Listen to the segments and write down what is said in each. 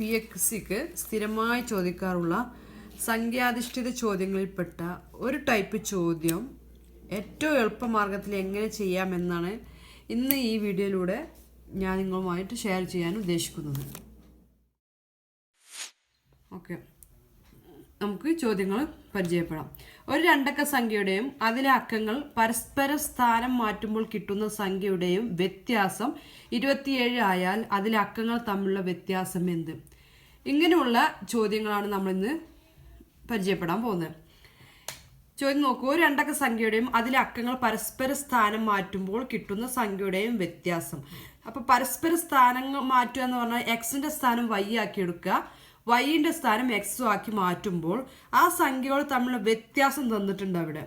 P എക്സിക്ക് സ്ഥിരമായി ചോദിക്കാറുള്ള സംഖ്യാധിഷ്ഠിത ചോദ്യങ്ങളിൽപ്പെട്ട ഒരു type ചോദ്യം ഏറ്റവും എളുപ്പമാർഗത്തിൽ എങ്ങനെ ചെയ്യാമെന്നാണ് ഇന്ന് ഈ വീഡിയോയിലൂടെ ഞാൻ നിങ്ങളുമായിട്ട് ഷെയർ ചെയ്യാൻ ഉദ്ദേശിക്കുന്നത്. ഓക്കെ. നമുക്ക് ചോദ്യങ്ങൾ പരിചയപ്പെടാം. ഒരു രണ്ടക്ക സംഖ്യയുടെയും അതിലെ അക്കങ്ങൾ പരസ്പര സ്ഥാനം മാറ്റുമ്പോൾ കിട്ടുന്ന സംഖ്യയുടെയും വ്യത്യാസം ഇരുപത്തിയേഴ് ആയാൽ അതിലെ അക്കങ്ങൾ തമ്മിലുള്ള വ്യത്യാസം എന്ത്? ഇങ്ങനെയുള്ള ചോദ്യങ്ങളാണ് നമ്മൾ ഇന്ന് പരിചയപ്പെടാൻ പോകുന്നത്. ചോദ്യം നോക്കൂ. ഒരു രണ്ടക്ക സംഖ്യയുടെയും അതിലെ അക്കങ്ങൾ പരസ്പര സ്ഥാനം മാറ്റുമ്പോൾ കിട്ടുന്ന സംഖ്യയുടെയും വ്യത്യാസം. അപ്പോൾ പരസ്പര സ്ഥാനങ്ങൾ മാറ്റുക എന്ന് പറഞ്ഞാൽ എക്സിന്റെ സ്ഥാനം വൈ ആക്കി എടുക്കുക. വൈന്റെ സ്ഥാനം എക്സോ ആക്കി മാറ്റുമ്പോൾ ആ സംഖ്യകൾ തമ്മിലുള്ള വ്യത്യാസം തന്നിട്ടുണ്ട് അവിടെ.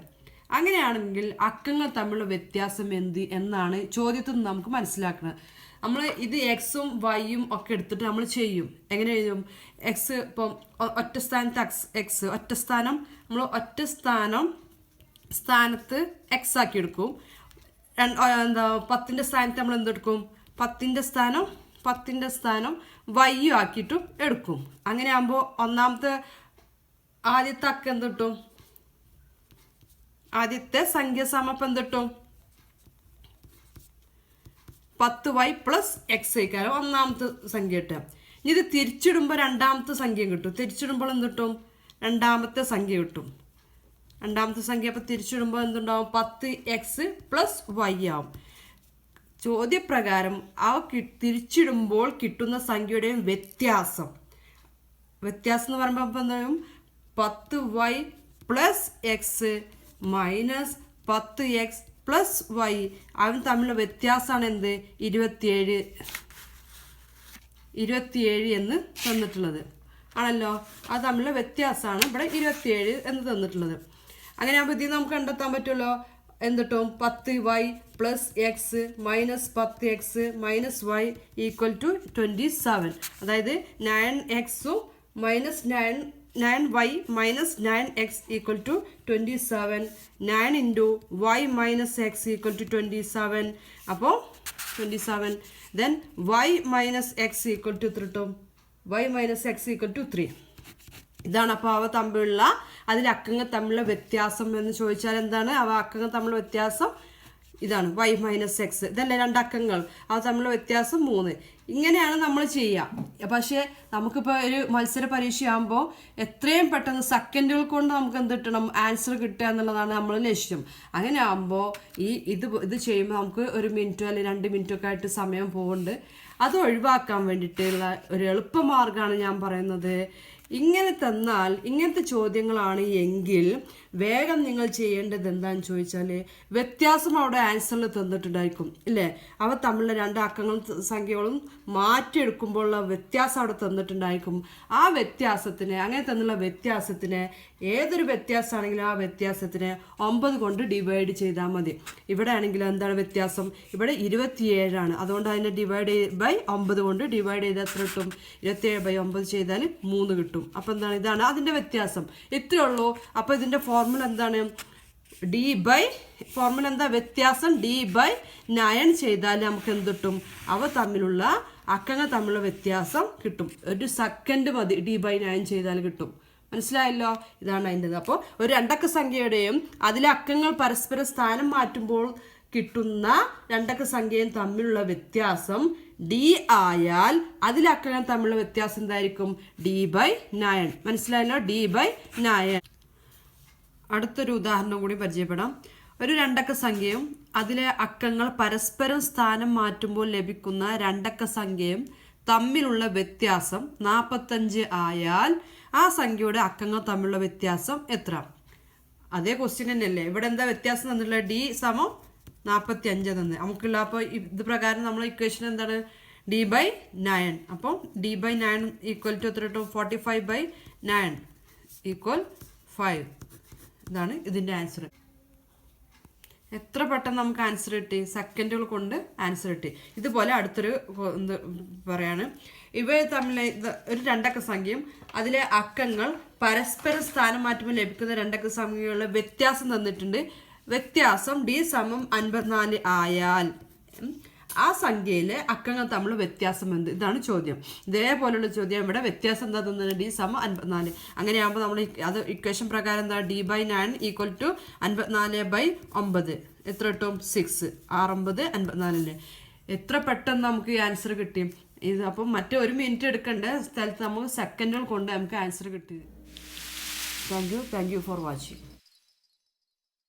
അങ്ങനെയാണെങ്കിൽ അക്കങ്ങൾ തമ്മിലുള്ള വ്യത്യാസം എന്ത് എന്നാണ് ചോദ്യത്തിൽ നിന്ന് നമുക്ക് മനസ്സിലാക്കുന്നത്. നമ്മൾ ഇത് എക്സും വൈയും ഒക്കെ എടുത്തിട്ട് നമ്മൾ ചെയ്യും. എങ്ങനെ എഴുതും? എക്സ് ഇപ്പം ഒറ്റ സ്ഥാനത്ത് എക്സ് എക്സ് ഒറ്റ സ്ഥാനം നമ്മൾ ഒറ്റ സ്ഥാനം സ്ഥാനത്ത് എക്സ് ആക്കി എടുക്കും. എന്താ പത്തിന്റെ സ്ഥാനത്ത് നമ്മൾ എന്തെടുക്കും? പത്തിന്റെ സ്ഥാനം പത്തിന്റെ സ്ഥാനം വയ്യും ആക്കിയിട്ടും എടുക്കും. അങ്ങനെ ആകുമ്പോൾ ഒന്നാമത്തെ ആദ്യത്തെ അക്ക എന്ത് കിട്ടും? ആദ്യത്തെ സംഖ്യ എന്ത് കിട്ടും? പത്ത് വൈ പ്ലസ് എക്സ് ആയിക്കാരം ഒന്നാമത്തെ സംഖ്യ കിട്ടുക. ഇനി ഇത് തിരിച്ചിടുമ്പോൾ രണ്ടാമത്തെ സംഖ്യ കിട്ടും. തിരിച്ചിടുമ്പോൾ എന്ത് കിട്ടും? രണ്ടാമത്തെ സംഖ്യ കിട്ടും. രണ്ടാമത്തെ സംഖ്യ അപ്പോൾ തിരിച്ചിടുമ്പോൾ എന്തുണ്ടാവും? പത്ത് എക്സ് പ്ലസ് വൈ ആവും. ചോദ്യപ്രകാരം അവ കി- തിരിച്ചിടുമ്പോൾ കിട്ടുന്ന സംഖ്യയുടെയും വ്യത്യാസം. വ്യത്യാസം എന്ന് പറയുമ്പോൾ ഇപ്പം എന്തായാലും പത്ത് വൈ പ്ലസ് എക്സ് മൈനസ് പത്ത് എക്സ് പ്ലസ് വൈ. അവൻ തമ്മിലുള്ള വ്യത്യാസമാണ് എന്ത്? ഇരുപത്തിയേഴ് ഇരുപത്തിയേഴ് എന്ന് തന്നിട്ടുള്ളത്. ആണല്ലോ? അത് തമ്മിലുള്ള വ്യത്യാസമാണ് ഇവിടെ ഇരുപത്തിയേഴ് എന്ന് തന്നിട്ടുള്ളത്. അങ്ങനെ ആകുമ്പോൾ ബുദ്ധി നമുക്ക് കണ്ടെത്താൻ പറ്റുമല്ലോ എന്തിട്ടും പത്ത് വൈ പ്ലസ് എക്സ് മൈനസ് പത്ത് X minus Y equal to twenty seven അതായത് നയൻ എക്സും minus nine nine Y minus nine X equal to twenty seven nine into Y minus X equal to twenty seven അപ്പോൾ twenty seven then Y minus X equal to ത്രിട്ടും. Y minus X equal to three ഇതാണ് അപ്പോൾ അവ തമ്മിലുള്ള അതിൽ അക്കങ്ങൾ തമ്മിലുള്ള വ്യത്യാസം എന്ന് ചോദിച്ചാൽ എന്താണ്? അവ അക്കങ്ങൾ തമ്മിലുള്ള വ്യത്യാസം ഇതാണ്. വൈ മൈനസ് എക്സ് ഇതല്ലേ രണ്ട് അക്കങ്ങൾ. അവ തമ്മിലുള്ള വ്യത്യാസം മൂന്ന്. ഇങ്ങനെയാണ് നമ്മൾ ചെയ്യുക പക്ഷേ നമുക്കിപ്പോൾ ഒരു മത്സര പരീക്ഷയാകുമ്പോൾ എത്രയും പെട്ടെന്ന് സെക്കൻഡുകൾ കൊണ്ട് നമുക്ക് എന്ത് കിട്ടണം? ആൻസർ കിട്ടുക എന്നുള്ളതാണ് നമ്മൾ ലക്ഷ്യം. അങ്ങനെ ആകുമ്പോൾ ഈ ഇത് ഇത് ചെയ്യുമ്പോൾ നമുക്ക് ഒരു മിനിറ്റോ അല്ലെങ്കിൽ രണ്ട് മിനിറ്റോ ഒക്കെ ആയിട്ട് സമയം പോകുന്നുണ്ട് അത് ഒഴിവാക്കാൻ വേണ്ടിയിട്ടുള്ള ഒരു എളുപ്പമാർഗമാണ് ഞാൻ പറയുന്നത്. ഇങ്ങനെ തന്നാൽ ഇങ്ങനത്തെ ചോദ്യങ്ങളാണ് എങ്കിൽ വേഗം നിങ്ങൾ ചെയ്യേണ്ടത് എന്താണെന്ന് ചോദിച്ചാൽ വ്യത്യാസം അവിടെ ആൻസറിൽ തന്നിട്ടുണ്ടായിരിക്കും ഇല്ലേ? അവ തമ്മിലുള്ള രണ്ട് അക്കങ്ങളും സംഖ്യകളും മാറ്റിയെടുക്കുമ്പോഴുള്ള വ്യത്യാസം അവിടെ തന്നിട്ടുണ്ടായിരിക്കും. ആ വ്യത്യാസത്തിന് അങ്ങനെ തന്നുള്ള വ്യത്യാസത്തിന് ഏതൊരു വ്യത്യാസമാണെങ്കിലും ആ വ്യത്യാസത്തിന് ഒമ്പത് കൊണ്ട് ഡിവൈഡ് ചെയ്താൽ മതി. ഇവിടെ ആണെങ്കിൽ എന്താണ് വ്യത്യാസം? ഇവിടെ ഇരുപത്തിയേഴാണ്. അതുകൊണ്ട് അതിനെ ഡിവൈഡ് ബൈ ഒമ്പത് കൊണ്ട് ഡിവൈഡ് ചെയ്താൽ എത്ര കിട്ടും? ഇരുപത്തിയേഴ് ബൈ ഒമ്പത് ചെയ്താൽ മൂന്ന് കിട്ടും. അപ്പോൾ എന്താണ്? ഇതാണ് അതിന്റെ വ്യത്യാസം. ഇത്രയേ ഉള്ളൂ അപ്പോൾ ഇതിന്റെ ഫോർമുല എന്താണ്? ഡി ബൈ ഫോർമുല എന്താ? വ്യത്യാസം ഡി ബൈ നയൻ ചെയ്താൽ നമുക്ക് എന്ത് കിട്ടും? അവ തമ്മിലുള്ള അക്കങ്ങൾ തമ്മിലുള്ള വ്യത്യാസം കിട്ടും. ഒരു സെക്കൻഡ് മതി. ഡി ബൈ നയൻ ചെയ്താൽ കിട്ടും. മനസ്സിലായല്ലോ? ഇതാണ് അതിന്റെത്. അപ്പോൾ ഒരു രണ്ടക്ക സംഖ്യയുടെയും അതിലെ അക്കങ്ങൾ പരസ്പരം സ്ഥാനം മാറ്റുമ്പോൾ കിട്ടുന്ന രണ്ടക്ക സംഖ്യയും തമ്മിലുള്ള വ്യത്യാസം ഡി ആയാൽ അതിലെ അക്കങ്ങൾ തമ്മിലുള്ള വ്യത്യാസം എന്തായിരിക്കും? ഡി ബൈ നയൻ മനസ്സിലായല്ലോ ഡി ബൈ നയൻ അടുത്തൊരു ഉദാഹരണം കൂടി പരിചയപ്പെടാം. ഒരു രണ്ടക്ക സംഖ്യയും അതിലെ അക്കങ്ങൾ പരസ്പരം സ്ഥാനം മാറ്റുമ്പോൾ ലഭിക്കുന്ന രണ്ടക്ക സംഖ്യയും തമ്മിലുള്ള വ്യത്യാസം നാൽപ്പത്തഞ്ച് ആയാൽ ആ സംഖ്യയുടെ അക്കങ്ങൾ തമ്മിലുള്ള വ്യത്യാസം എത്ര? അതേ ക്വസ്റ്റ്യൻ തന്നെയല്ലേ? ഇവിടെ എന്താ വ്യത്യാസം തന്നിട്ടുള്ളത്? ഡി സമം നാൽപ്പത്തി അഞ്ച് തന്നെ. നമുക്കുള്ള അപ്പോൾ ഇത് പ്രകാരം നമ്മൾ ഇക്വേഷൻ എന്താണ്? ഡി ബൈ നയൻ അപ്പം D by nine equal to എത്ര കിട്ടും forty five by nine equal five ഇതാണ് ഇതിന്റെ ആൻസർ എത്ര പെട്ടെന്ന് നമുക്ക് ആൻസർ കിട്ടി? സെക്കൻഡുകൾ കൊണ്ട് ആൻസർ കിട്ടി. ഇതുപോലെ അടുത്തൊരു എന്ത് പറയാണ്. ഇവ തമ്മിൽ ഒരു രണ്ടക്ക സംഖ്യയും അതിലെ അക്കങ്ങൾ പരസ്പര സ്ഥാനം മാറ്റുമ്പോൾ ലഭിക്കുന്ന രണ്ടക്ക സംഖ്യകളുടെ വ്യത്യാസം തന്നിട്ടുണ്ട്. വ്യത്യാസം ഡി സമം അൻപത്തിനാല് ആയാൽ ആ സംഖ്യയിലെ അക്കങ്ങൾ തമ്മിൽ വ്യത്യാസം എന്ത്? ഇതാണ് ചോദ്യം. ഇതേപോലെയുള്ള ചോദ്യം. ഇവിടെ വ്യത്യാസം എന്താ തന്നത്? ഡി സമ അൻപത്തിനാല്. അങ്ങനെയാകുമ്പോൾ നമ്മൾ അത് ഇക്വേഷൻ പ്രകാരം എന്താ? D by nine equal to അൻപത്തിനാല് ബൈ ഒമ്പത്. എത്ര കിട്ടും? സിക്സ് ആറൊമ്പത് അൻപത്തിനാലിൽ എത്ര പെട്ടെന്ന് നമുക്ക് ഈ ആൻസർ കിട്ടി? ഇത് അപ്പം മറ്റേ ഒരു മിനിറ്റ് എടുക്കേണ്ട? സ്ഥലത്ത് നമുക്ക് സെക്കൻഡുകൾ കൊണ്ട് നമുക്ക് ആൻസർ കിട്ടി. Thank you thank you for watching